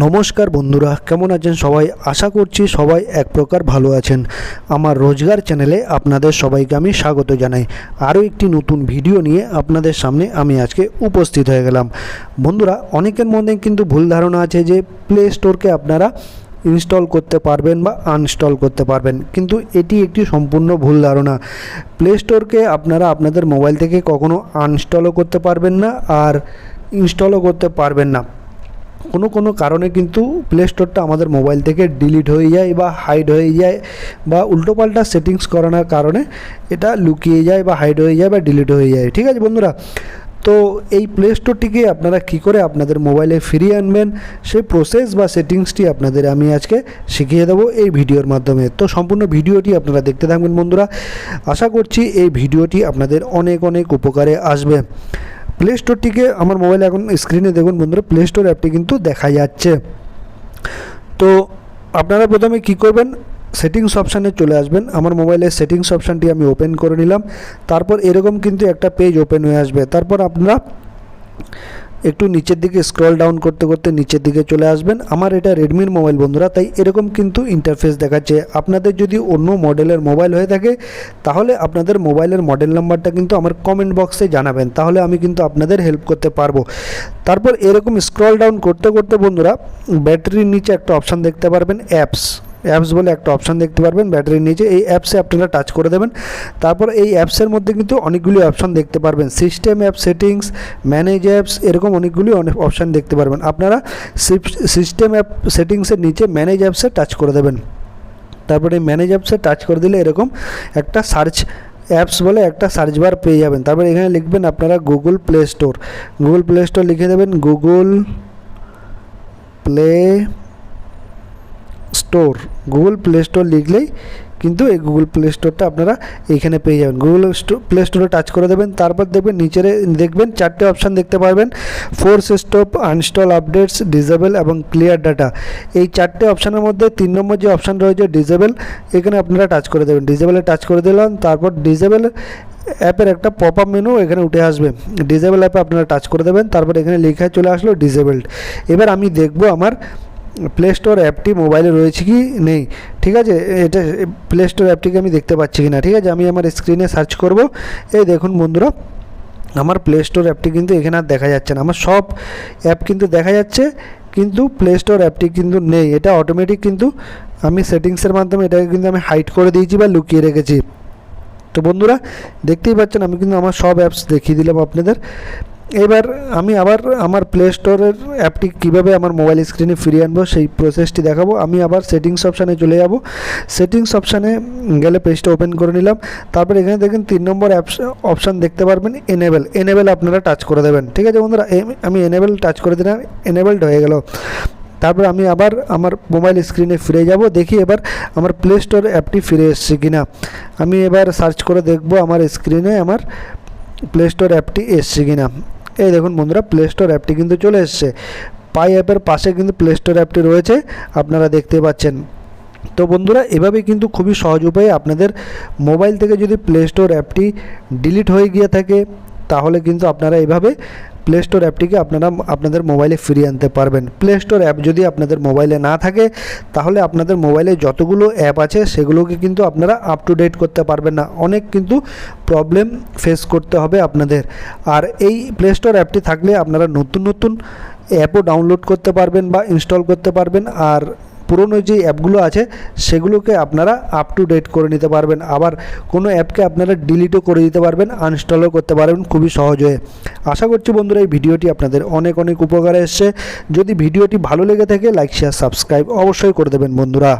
নমস্কার বন্ধুরা, কেমন আছেন সবাই? আশা করছি সবাই এক প্রকার ভালো আছেন। আমার রোজগার চ্যানেলে আপনাদের সবাইকে আমি স্বাগত জানাই। আরও একটি নতুন ভিডিও নিয়ে আপনাদের সামনে আমি আজকে উপস্থিত হয়ে গেলাম। বন্ধুরা, অনেকের মধ্যে কিন্তু ভুল ধারণা আছে যে প্লে স্টোরকে আপনারা ইনস্টল করতে পারবেন বা আনস্টল করতে পারবেন। কিন্তু এটি একটি সম্পূর্ণ ভুল ধারণা। প্লে স্টোরকে আপনারা আপনাদের মোবাইল থেকে কখনো আনস্টলও করতে পারবেন না আর ইনস্টলও করতে পারবেন না। কোনো কোনো কারণে কিন্তু প্লে স্টোরটা আমাদের মোবাইল থেকে ডিলিট হয়ে যায় বা হাইড হয়ে যায় বা উল্টোপাল্টা সেটিংস করানোর কারণে এটা লুকিয়ে যায় বা হাইড হয়ে যায় বা ডিলিট হয়ে যায়। ঠিক আছে বন্ধুরা? তো এই প্লে স্টোরটিকে আপনারা কী করে আপনাদের মোবাইলে ফিরিয়ে আনবেন? সেই প্রসেস বা সেটিংসটি আপনাদের আমি আজকে শিখিয়ে দেবো এই ভিডিওর মাধ্যমে। তো সম্পূর্ণ ভিডিওটি আপনারা দেখতে থাকবেন বন্ধুরা। আশা করছি এই ভিডিওটি আপনাদের অনেক অনেক উপকারে আসবে। প্লে স্টোরটিকে আমার মোবাইলে এখন স্ক্রিনে দেখুন বন্ধুরা প্লে স্টোর অ্যাপটি কিন্তু দেখা যাচ্ছে। তো আপনারা প্রথমে কি করবেন? সেটিংস অপশানে চলে আসবেন। আমার মোবাইলের সেটিংস অপশানটি আমি ওপেন করে নিলাম। তারপর এরকম কিন্তু একটা পেজ ওপেন হয়ে আসবে। তারপর আপনারা একটু নিচের দিকে স্ক্রল ডাউন করতে করতে নিচের দিকে চলে আসবেন। আমার এটা রেডমির মোবাইল বন্ধুরা, তাই এরকম কিন্তু ইন্টারফেস দেখাচ্ছে। আপনাদের যদি অন্য মডেলের মোবাইল হয়ে থাকে, তাহলে আপনাদের মোবাইলের মডেল নাম্বারটা কিন্তু আমার কমেন্ট বক্সে জানাবেন। তাহলে আমি কিন্তু আপনাদের হেল্প করতে পারব। তারপর এরকম স্ক্রল ডাউন করতে করতে বন্ধুরা ব্যাটারির নিচে একটা অপশান দেখতে পারবেন অ্যাপস অ্যাপস বলে একটা অপশান দেখতে পারবেন ব্যাটারির নিচে। এই অ্যাপসে আপনারা টাচ করে দেবেন। তারপর এই অ্যাপসের মধ্যে কিন্তু অনেকগুলি অপশান দেখতে পারবেন। System app settings manage apps এরকম অনেকগুলি অনেক অপশান দেখতে পারবেন। আপনারা সিস্টেম অ্যাপ সেটিংসের নিচে ম্যানেজ অ্যাপসে টাচ করে দেবেন। তারপরে ম্যানেজ অ্যাপসে টাচ করে দিলে এরকম একটা সার্চ অ্যাপস বলে একটা সার্চ বার পেয়ে যাবেন। তারপরে এখানে লিখবেন আপনারা Google play store Google play store লিখে দেবেন Google play store Google play store লিখলেই কিন্তু এই গুগল প্লে স্টোরটা আপনারা এইখানে পেয়ে যাবেন। গুগল প্লে স্টোরে টাচ করে দেবেন, তারপর দেখবেন নিচে দেখবেন চারটে অপশান দেখতে পারবেন force stop uninstall updates disable এবং ক্লিয়ার ডাটা এই চারটে অপশানের মধ্যে তিন নম্বর যে অপশান রয়েছে ডিজেবল এখানে আপনারা টাচ করে দেবেন। ডিজেবলে টাচ করে দিলাম, তারপর ডিজেবল অ্যাপের একটা পপ আপ মেনু এখানে উঠে আসবে। ডিজেবল অ্যাপে আপনারা টাচ করে দেবেন, তারপর এখানে লেখা চলে আসলো ডিজেবলড এবার আমি দেখব আমার প্লে স্টোর অ্যাপটি মোবাইলে রয়েছে কি নেই? ঠিক আছে? এটা প্লে স্টোর অ্যাপটিকে আমি দেখতে পাচ্ছি কি না ঠিক আছে? আমি আমার স্ক্রিনে সার্চ করব। এই দেখুন বন্ধুরা, আমার প্লে স্টোর অ্যাপটি কিন্তু এখানে আর দেখা যাচ্ছে না। আমার সব অ্যাপ কিন্তু দেখা যাচ্ছে, কিন্তু প্লে স্টোর অ্যাপটি কিন্তু নেই। এটা অটোমেটিক কিন্তু আমি সেটিংসের মাধ্যমে এটাকে কিন্তু আমি হাইড করে দিয়েছি বা লুকিয়ে রেখেছি। তো বন্ধুরা, দেখতেই পাচ্ছেন, আমি কিন্তু আমার সব অ্যাপস দেখিয়ে দিলাম আপনাদের। এবার আমি আবার আমার প্লে স্টোরের অ্যাপটি কীভাবে আমার মোবাইল স্ক্রিনে ফিরিয়ে আনব, সেই প্রসেসটি দেখাবো। আমি আবার সেটিংস অপশানে চলে যাব। সেটিংস অপশানে গেলে পেজটা ওপেন করে নিলাম। তারপর এখানে দেখেন তিন নম্বর অ্যাপস অপশান দেখতে পারবেন এনেবেল এনেবেল আপনারা টাচ করে দেবেন। ঠিক আছে বন্ধুরা আমি এনেবেল টাচ করে দিলাম এনেবেলড হয়ে গেল। তারপর আমি আবার আমার মোবাইল স্ক্রিনে ফিরে যাব, দেখি এবার আমার প্লে স্টোর অ্যাপটি ফিরে এসছে কিনা। আমি এবার সার্চ করে দেখব আমার স্ক্রিনে আমার প্লে স্টোর অ্যাপটি এসছে কিনা। এই দেখুন বন্ধুরা প্লে স্টোর অ্যাপটি কিন্তু চলে এসছে। পাই অ্যাপের পাশে কিন্তু প্লে স্টোর অ্যাপটি রয়েছে, আপনারা দেখতে পাচ্ছেন। তো বন্ধুরা, এভাবে কিন্তু খুবই সহজ উপায়ে আপনাদের মোবাইল থেকে যদি প্লে স্টোর অ্যাপটি ডিলিট হয়ে গিয়ে থাকে, তাহলে কিন্তু আপনারা এভাবে প্লে স্টোর অ্যাপটিকে আপনারা আপনাদের মোবাইলে ফিরিয়ে আনতে পারবেন। প্লে স্টোর অ্যাপ যদি আপনাদের মোবাইলে না থাকে, তাহলে আপনাদের মোবাইলে যতগুলো অ্যাপ আছে, সেগুলোকে কিন্তু আপনারা আপ টু ডেট করতে পারবেন না। অনেক কিন্তু প্রবলেম ফেস করতে হবে আপনাদের। আর এই প্লে স্টোর অ্যাপটি থাকলে আপনারা নতুন নতুন অ্যাপও ডাউনলোড করতে পারবেন বা ইনস্টল করতে পারবেন। আর পুরনো যে অ্যাপগুলো আছে, সেগুলোকে আপনারা আপ টু ডেট করে নিতে পারবেন। আবার কোনো অ্যাপকে আপনারা ডিলিটও করে দিতে পারবেন আনইনস্টলও করতে পারবেন, খুবই সহজ হয়ে। আশা করছি বন্ধুরা, এই ভিডিওটি আপনাদের অনেক অনেক উপকারে এসছে। যদি ভিডিওটি ভালো লেগে থাকে লাইক শেয়ার সাবস্ক্রাইব অবশ্যই করে দেবেন বন্ধুরা।